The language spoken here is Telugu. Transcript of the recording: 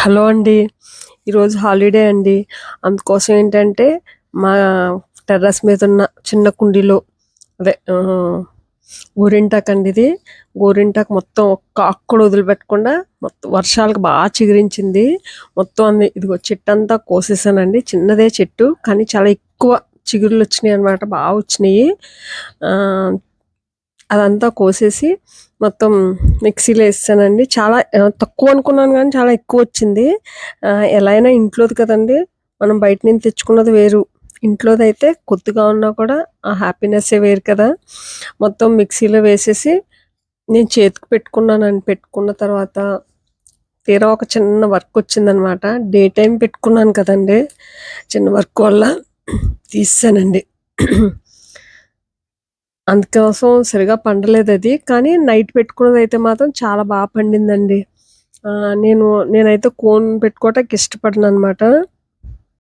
హలో అండి. ఈరోజు హాలిడే అండి. అందుకోసం ఏంటంటే, మా టెర్రస్ మీద ఉన్న చిన్న కుండీలో అదే ఆహ్, గోరింటాకండి ఇది. గోరింటాకు మొత్తం ఒక్క అక్కడ వదిలిపెట్టకుండా మొత్తం వర్షాలకు బాగా చిగురించింది. మొత్తం అన్ని ఇదిగో చెట్టు అంతా కోసేసానండి. చిన్నదే చెట్టు. కానీ చాలా ఎక్కువ చిగురులు వచ్చినాయి అనమాట బాగా వచ్చినాయి అదంతా కోసేసి మొత్తం మిక్సీలో వేస్తానండి చాలా తక్కువ అనుకున్నాను కానీ చాలా ఎక్కువ వచ్చింది ఎలా అయినా ఇంట్లోది కదండి మనం బయట నుంచి తెచ్చుకున్నది వేరు. ఇంట్లోది అయితే కొద్దిగా ఉన్నా కూడా ఆ హ్యాపీనెస్సే వేరు కదా! మొత్తం మిక్సీలో వేసేసి నేను చేతికి పెట్టుకున్నానండి. పెట్టుకున్న తర్వాత తీరా ఒక చిన్న వర్క్ వచ్చిందనమాట డే టైం పెట్టుకున్నాను కదండి చిన్న వర్క్ వల్ల తీసానండి అందుకోసం సరిగ్గా పండలేదది. కానీ నైట్ పెట్టుకున్నదైతే మాత్రం చాలా బా పండిందండి. నేను నేనైతే కోన్ పెట్టుకోవటానికి ఇష్టపడననమాట.